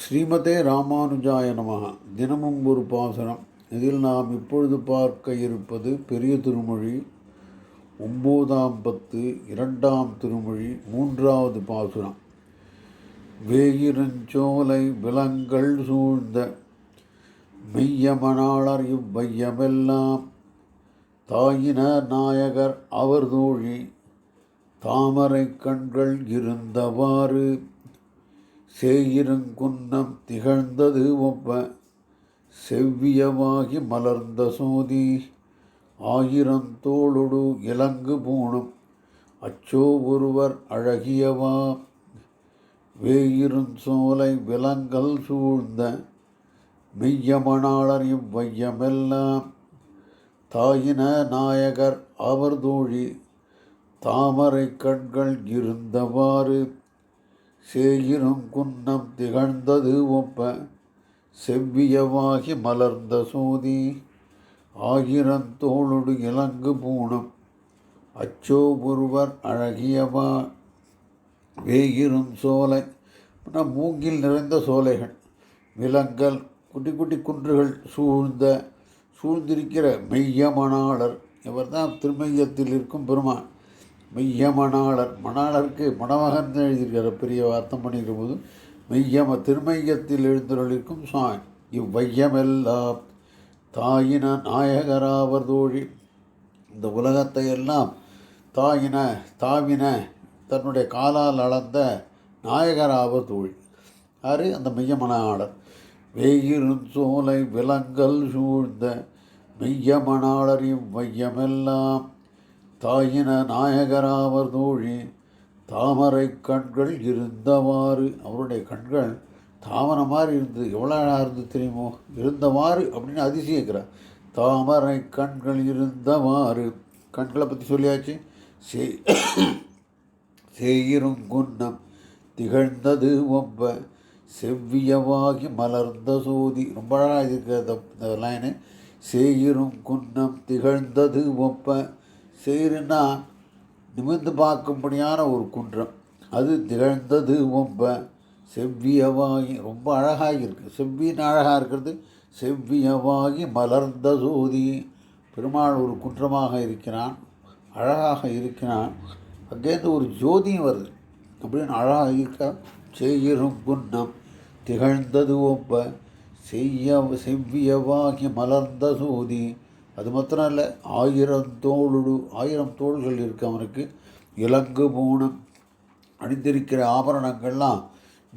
ஸ்ரீமதே ராமானுஜாய நமக தினமும் ஒரு பாசனம். இதில் நாம் இப்பொழுது பார்க்க இருப்பது பெரிய திருமொழி ஒம்போதாம் பத்து இரண்டாம் திருமொழி மூன்றாவது பாசுரம். வேயிரஞ்சோலை விலங்கள் சூழ்ந்த மெய்யமனாளர் இவ்வையமெல்லாம் தாயின நாயகர் அவர் தோழி தாமரை கண்கள் இருந்தவாறு சேயிருங்குன்னம் திகழ்ந்தது ஒப்ப செவ்வியமாகி மலர்ந்த சோதி ஆயிரந்தோளொடு இலங்கு பூணும் அச்சோ ஒருவர் அழகியவா வேயிருஞ்சோலை விலங்கல் சூழ்ந்த மெய்யமணாளர் இவ்வையமெல்லாம் தாயின நாயகர் அவர் தோழி தாமரை கண்கள் இருந்தவாறு சேயிரும் குன்னம் திகழ்ந்தது ஒப்ப செவ்வியவாகி மலர்ந்த சோதி ஆயிரந்தோளொடு இலங்கு பூணம் அச்சோ ஒருவர் அழகியவா வேயிரும் சோலை மூங்கில் நிறைந்த சோலைகள் விலங்கல் குட்டி குட்டி குன்றுகள் சூழ்ந்த சூழ்ந்திருக்கிற மெய்யமணாளர் இவர் தான் திருமையத்தில் இருக்கும் பெருமான். மெய்ய மணாளர் மணாளருக்கு மணமகன் எழுதியிருக்கிற பெரிய அர்த்தம் பண்ணிக்கிற போது மெய்யம திருமையத்தில் எழுந்தொழிக்கும் சாய் இவ்வையமெல்லாம் தாயின நாயகராவர் தோழி. இந்த உலகத்தை எல்லாம் தாயின தாவின தன்னுடைய காலால் அளந்த நாயகராவர் தோழி. யார்? அந்த மெய்யமணாளர் வேயிரும் சோலை விலங்கல் சூழ்ந்த மெய்யமணாளர் இவ்வையமெல்லாம் தாயின நாயகராவர் தோழி தாமரை கண்கள் இருந்தவாறு அவருடைய கண்கள் தாமரை மாதிரி இருந்தது எவ்வளோ அழகாக இருந்தது தெரியுமோ இருந்தவாறு அப்படின்னு அதிசயிக்கிறார். தாமரை கண்கள் இருந்தவாறு கண்களை பற்றி சொல்லியாச்சு. செய் சேயிரும் குன்னம் திகழ்ந்தது ஒப்ப செவ்வியவாகி மலர்ந்த சோதி. ரொம்ப அழகாக இருக்கிற இந்த லைனு சேயிரும் குன்னம் திகழ்ந்தது ஒப்ப சேருன்னா நிமிர்ந்து பார்க்கும்படியான ஒரு குன்றம். அது திகழ்ந்தது ஒம்ப. செவ்வியவாகி ரொம்ப அழகாக இருக்குது செவ்வின்னு அழகாக இருக்கிறது செவ்வியவாகி மலர்ந்த சோதி பெருமாள் ஒரு குன்றமாக இருக்கிறான் அழகாக இருக்கிறான். அங்கேருந்து ஒரு ஜோதியும் வருது. அப்படின்னு அழகாக இருக்க செய்யிரும் குன்னம் திகழ்ந்தது ஒப்ப செய்ய செவ்வியவாகி மலர்ந்த சோதி அது மாத்திரம் இல்லை ஆயிரம் தோளுடு ஆயிரம் தோள்கள் இருக்கு அவனுக்கு. இலங்கு பூணம் அணிந்திருக்கிற ஆபரணங்கள்லாம்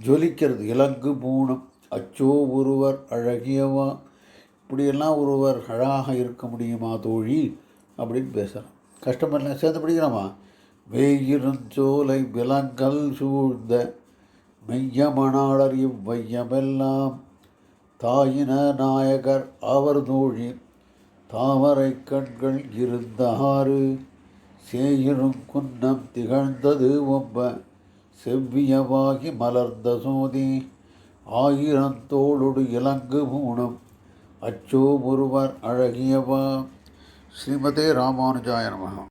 ஜொலிக்கிறது. இலங்கு பூணம் அச்சோ ஒருவர் அழகியவா இப்படியெல்லாம் ஒருவர் அழகாக இருக்க முடியுமா தோழி? அப்படின்னு பேசுகிறான் கஷ்டமில்லை சேர்ந்து படிக்கிறோமா? வேயிருஞ்சோலை விலங்கல் சூழ்ந்த மெய்யமணாளர் இவ்வையமெல்லாம். தாயின நாயகர் அவர் தோழி. தாமரை கண்கள் இருந்தாறு சேயிரும் குன்னம் திகழ்ந்தது ஒம்ப செவ்வியவாகி மலர்ந்த சோதி ஆயிரந்தோளொடு இலங்கு மூணம் அச்சோ ஒருவர் அழகியவா? ஸ்ரீமதே ராமானுஜாய நமகம்